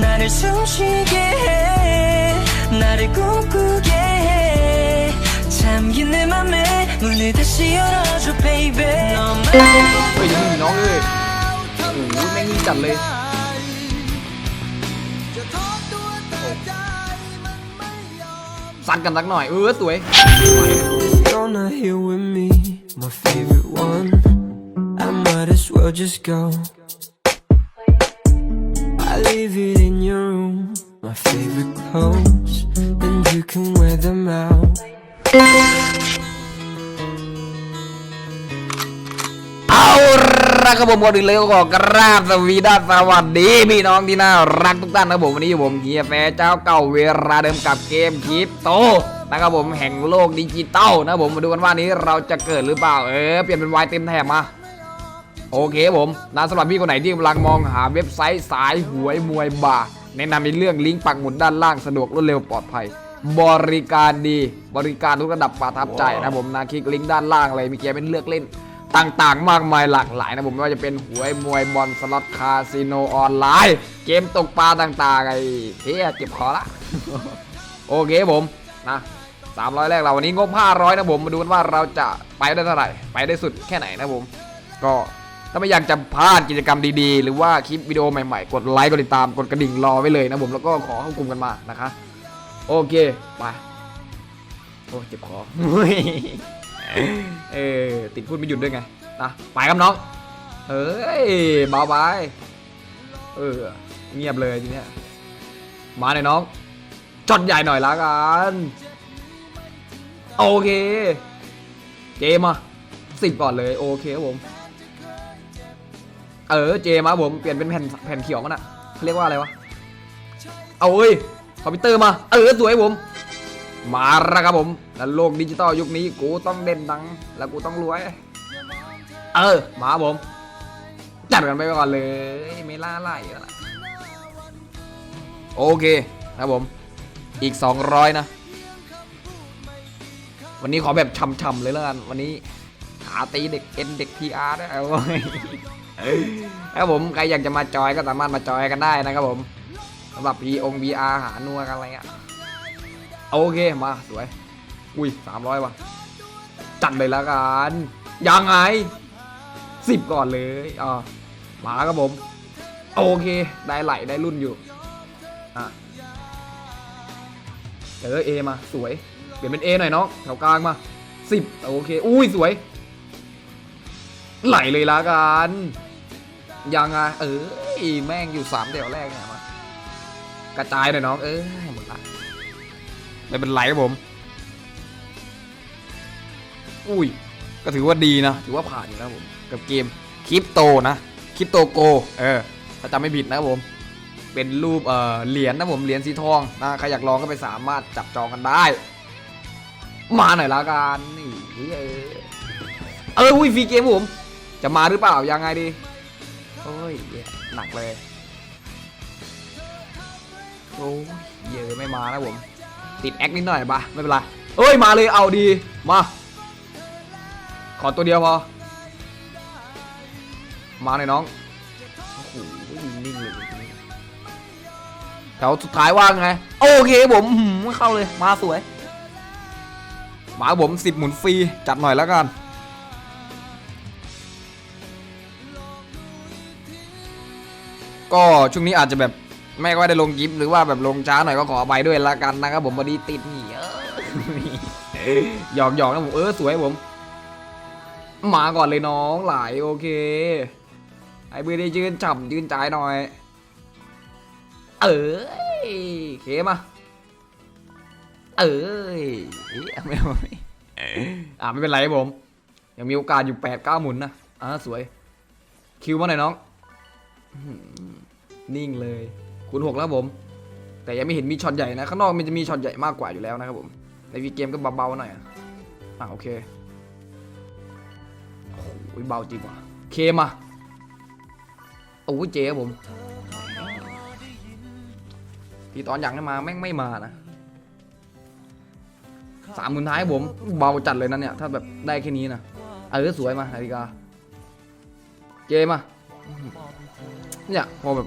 나를 숨쉬게 해 나를 꿈꾸게 해 잠긴 내 맘에 문을 다시 열어줘 baby 너만 เฮ้ยยังมีน้องเลยโอ้โหแม่งยิงจัดเลย ซัดกันสักหน่อย เออ สวย You're not here with me, my favorite one. I might as well just go. Clothes and you can wear them out. เอาละครับผมก่อนอื่นเลยก็กราบสวีดัสสวัสดีพี่น้องที่น่ารักทุกท่านนะผมวันนี้อยู่ผมเฮียแฟร์เจ้าเก่าเวลาเดิมกับเกมคริปโตนะครับผมแห่งโลกดิจิตอลนะผมมาดูกันว่านี้เราจะเกิดหรือเปล่าเออเปลี่ยนเป็นวายเต็มแถบมาโอเคผมนะสำหรับพี่คนไหนที่กำลังมองหาเว็บไซต์สายหวยมวยบาร์ แนะนำในเรื่องลิงก์ปักหมุดด้านล่างสะดวกรวดเร็วปลอดภัย บริการดีบริการทุกระดับประทับใจนะผมนะคลิกลิงก์ด้านล่างเลยมีเกมเป็นเลือกเล่นต่างๆ มากมายหลากหลายนะผมไม่ว่าจะเป็นหวยมวยบอลสล็อตคาสิโนออนไลน์ เกมตกปลาต่างๆไอ้เฮียเจ็บคอละโอเคผมนะ300 แรกเราวันนี้งบ 500 นะผมมาดูกันว่าเราจะไปได้เท่าไหร่ ไปได้สุดแค่ไหนนะผม ก็ ถ้าไม่อยากจะพลาดกิจกรรมดีๆ หรือว่าคลิปวิดีโอใหม่ๆ กดไลค์กดติดตามกดกระดิ่งรอไว้เลยนะผมแล้วก็ขอเข้ากลุ่มกันมานะคะ โอเคไปโอ้เจ็บคอเออติดพูดไม่หยุดด้วยไงนะไปครับน้องเฮ้ยเบาไปเออเงียบเลยทีเนี้ยมาหน่อยน้องจดใหญ่หน่อยละกันโอเคเจมาสิบก่อนเลย โอเคครับผม เออเจมาผมเปลี่ยนเป็นแผ่นแผ่นเขียวมันอะเขาเรียกว่าอะไรวะ เอาเว้ยคอมพิวเตอร์มา เออสวยผม มาล้วครับผมแล้วโลกดิจิตอลยุคนี้กูต้องเด่นดัง แล้วกูต้องรวย เออ มาผม จัดกันไปก่อนเลยไม่ล่าไล่ละโอเคครับผม อีก 200 นะ วันนี้ขอแบบช่ำๆเลยแล้วกัน วันนี้หาตีเด็กเอ็นเด็กพีอาร์ได้เอาไว้ ครับผมใครอยากจะมาจอยก็สามารถมาจอยกันได้นะครับผมสำหรับพีองพีอาหานัวกันอะไรอะโอเคมาสวย อุ้ยสามร้อยว่ะจัดเลยละกันยังไงสิบก่อนเลยอ่ามาครับผม โอเค ได้ไหลได้รุ่นอยู่อะเจอเอมาสวยเปลี่ยนเป็นเอหน่อยน้องแถวกลางมาสิบโอเค อุ้ยสวย ไหลเลยละกัน ยังไงเออแม่งอยู่สามเดี่ยวแรกเนี่ยมากระจายหน่อยน้อง เออหมดละไม่เป็นไรครับผม อุ้ย ก็ถือว่าดีนะ ถือว่าผ่านอยู่นะผม กับเกมคริปโตนะคริปโตโก เออ ถ้าจำไม่ผิดนะครับผม เป็นรูปเอ่อเหรียญนะผม เหรียญสีทองนะใครอยากลองก็ไปสามารถจับจองกันได้ มาหน่อยละกันนี่เออเอออุ้ยฟรีเกมผม จะมาหรือเปล่ายังไงดี โอ้ยหนักเลยโอ้ยเยอะไม่มานะผม ติดแอคนิดหน่อยปะไม่เป็นไรเอ้ยมาเลยเอาดีมา ขอตัวเดียวพอ มาหน่อยน้องโอ้โหนิ่งเลยแถวสุดท้ายว่างไง โอเคผมหืมเข้าเลยมาสวย มาผมสิบหมุนฟรี จัดหน่อยแล้วกัน ก็ช่วงนี้อาจจะแบบไม่ค่อยได้ลงกิฟหรือว่าแบบลงช้าหน่อยก็ขออภัยด้วยละกันนะครับผมพอดีติดหนีเออหยอกหยอกนะผมเออสวยผมมาก่อนเลยน้องหลายโอเค ไอ้เบื่อได้ยืนฉ่ำยืนใจหน่อย เออเคมาเอ้ยไม่เอาไม่อ่าไม่เป็นไรผม ยังมีโอกาสอยู่แปดเก้าหมุนนะอ่าสวย คิวมาหน่อยน้อง นิ่งเลยคุณหกแล้วผม แต่ยังไม่เห็นมีช็อตใหญ่นะ ข้างนอกมันจะมีช็อตใหญ่มากกว่าอยู่แล้วนะครับผม ในวีเกมก็เบาๆหน่อยอะอะโอเค โอ้โหเบาจริงว่ะ เคมาโอ้ยเจ๊ผม ที่ตอนอยากให้มาแม่งไม่มานะสามหมื่นท้ายผม เบาจัดเลยนะเนี่ย ถ้าแบบได้แค่นี้นะ เออสวยมานาฬิกา เจมา เนี่ยพอแบบ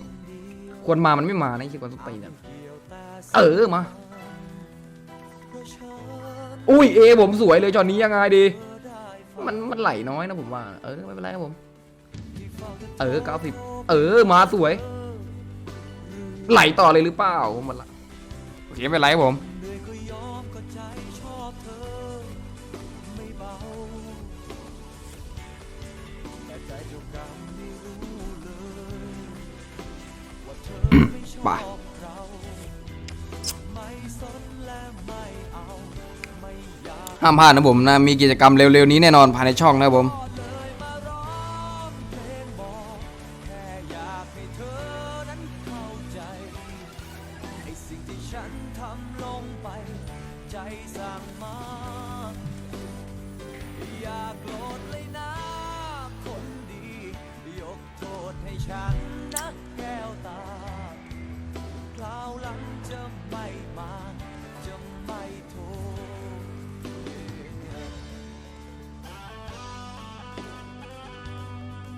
ควรมามันไม่มานะไอ้เหี้ยกวนส้นตีนเนี่ยเออมา อุ้ยเอผมสวยเลยจอนนี้ยังไงดี มันมันไหลน้อยนะผมว่า เออไม่เป็นไรครับผม เออเก้าสิบเออมาสวย ไหลต่อเลยหรือเปล่ามันละโอเคไม่เป็นไรครับผม ปะห้ามพลาดนะผมนะ มีกิจกรรมเร็วๆนี้แน่นอนภายในช่องนะผม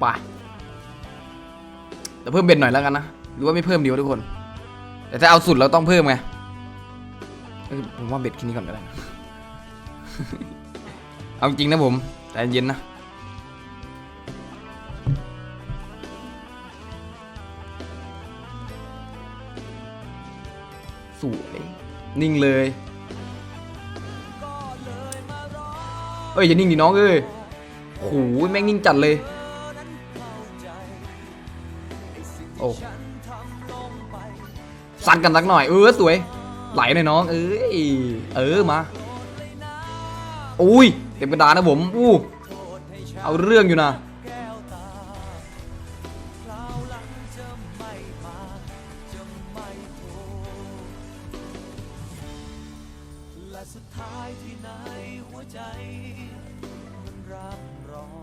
ไปเดี๋ยวเพิ่มเบ็ดหน่อยแล้วกันนะ หรือว่าไม่เพิ่มดีวะทุกคน แต่ถ้าเอาสุดเราต้องเพิ่มไงผมว่าเบ็ดแค่นี้ก่อนก็ได้ เอาจริงนะผมใจเย็นนะ สวย นิ่งเลย เอ้ยอย่านิ่งดิน้องเอ้ยโหแม่งนิ่งจัดเลย อ้สั่นกันสักหน่อยเออสวย ไหลหน่อยน้อง เอ้ยเออมาอุ้ยเต็มกระดานนะผมอู้เอาเรื่องอยู่นะไปครับ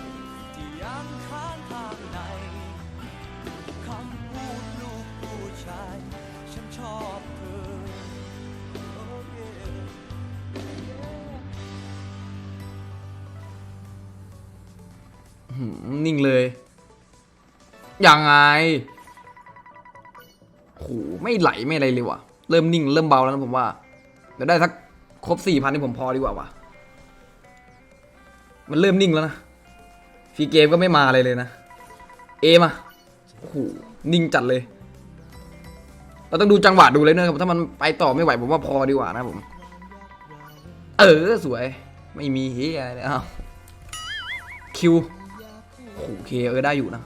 นิ่งเลย ยังไงโหไม่ไหลไม่อะไรเลยว่ะ เริ่มนิ่งเริ่มเบาแล้วนะผมว่า เดี๋ยวได้สักครบสี่พันนี่ผมพอดีกว่าว่ะ มันเริ่มนิ่งแล้วนะฟรีเกมก็ไม่มาอะไรเลยนะ เอมาโอ้โหนิ่งจัดเลย เราต้องดูจังหวะดูเลยเนะครับ ถ้ามันไปต่อไม่ไหวผมว่าพอดีกว่านะผม เออสวย ไม่มีเฮียอะไรเลยอ้าวคิว โอเคเออได้อยู่นะ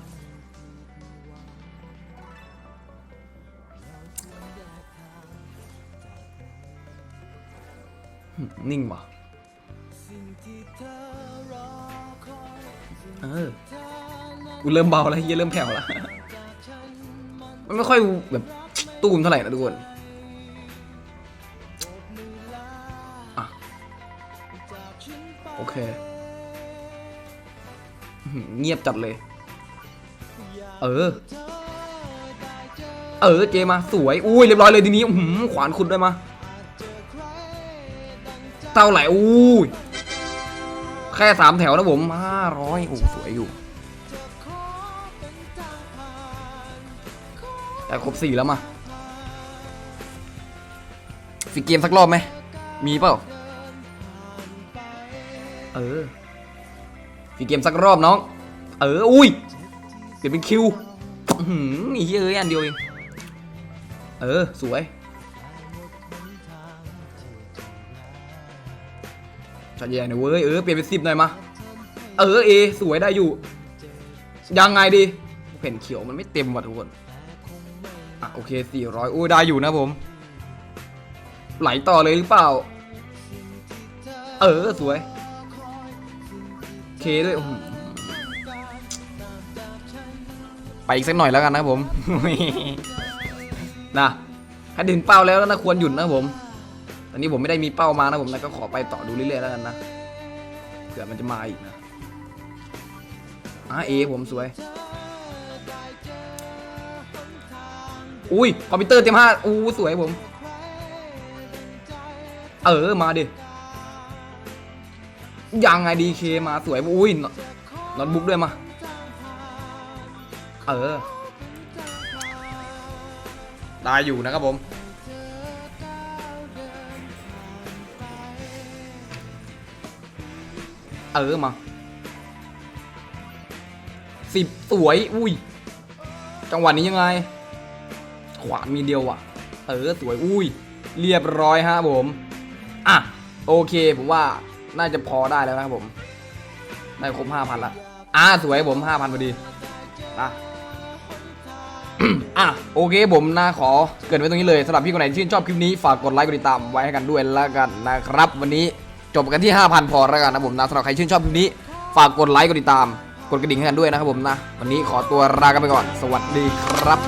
นิ่งว่ะเออกูเริ่มเบาแล้วเฮียเริ่มแผ่วแล้ว มันไม่ค่อยแบบตูมเท่าไหร่นะทุกคนอะโอเค เงียบจัดเลย เออ เออเจมาสวยอุ้ยเรียบร้อยเลยทีนี้อื้อหือขวานขุดด้วยมาเท่าไหร่อุ้ยแค่สามแถวนะผมห้าร้อยโอ้สวยอยู่แต่ครบสี่แล้วมาฟิกเกมสักรอบไหมมีเปล่า เออ ฟีเกมสักรอบน้อง เออ อุ้ยเปลี่ยนเป็นคิวอื้อหือนี่เยอ้ยอันเดียวเอง เออ สวยชัดใหญ่หน่อยเว้ย เออ เปลี่ยนเป็นสิบหน่อยมา เออเอ สวยได้อยู่ ยังไงดีเห็นเขียวมันไม่เต็มว่ะทุกคน อะ โอเคสี่ร้อยโอ้ยได้อยู่นะผม ไหลต่อเลยหรือเปล่า เออ สวย เคด้วยไปอีกสักหน่อยแล้วกันนะผม นะถ้าดินเป้าแล้วนะควรหยุดนะผม ตอนนี้ผมไม่ได้มีเป้ามานะผมนะก็ขอไปต่อดูเรื่อยๆแล้วกันนะเผื่อมันจะมาอีกนะอ่าเอผมสวย อุ้ยคอมพิวเตอร์เต็มห้าอู้สวยผม เออมาดิ ยังไงดีเคมาสวยอุ้ยน็อตบุ๊กด้วยมา เออ ได้อยู่นะครับผม เออมาสิบสวย อุ้ย จังหวะนี้ยังไง ขวานมีเดียวอะ เออ สวย อุ้ย เรียบร้อยฮะผม อะ โอเค ผมว่า น่าจะพอได้แล้วนะครับผม ได้ครบห้าพันละอะสวยผมห้าพันพอดีอะอะโอเคผมนะขอเกินไว้ตรงนี้เลยสำหรับพี่คนไหนที่ชื่นชอบคลิปนี้ฝากกดไลค์กดติดตามไว้ให้กันด้วยแล้วกันนะครับ วันนี้จบกันที่ 5,000 พอแล้วกันนะผมนะสำหรับใครชื่นชอบคลิปนี้ ฝากกดไลค์กดติดตาม กดกระดิ่งให้กันด้วยนะครับผมนะ วันนี้ขอตัวลากันไปก่อน สวัสดีครับ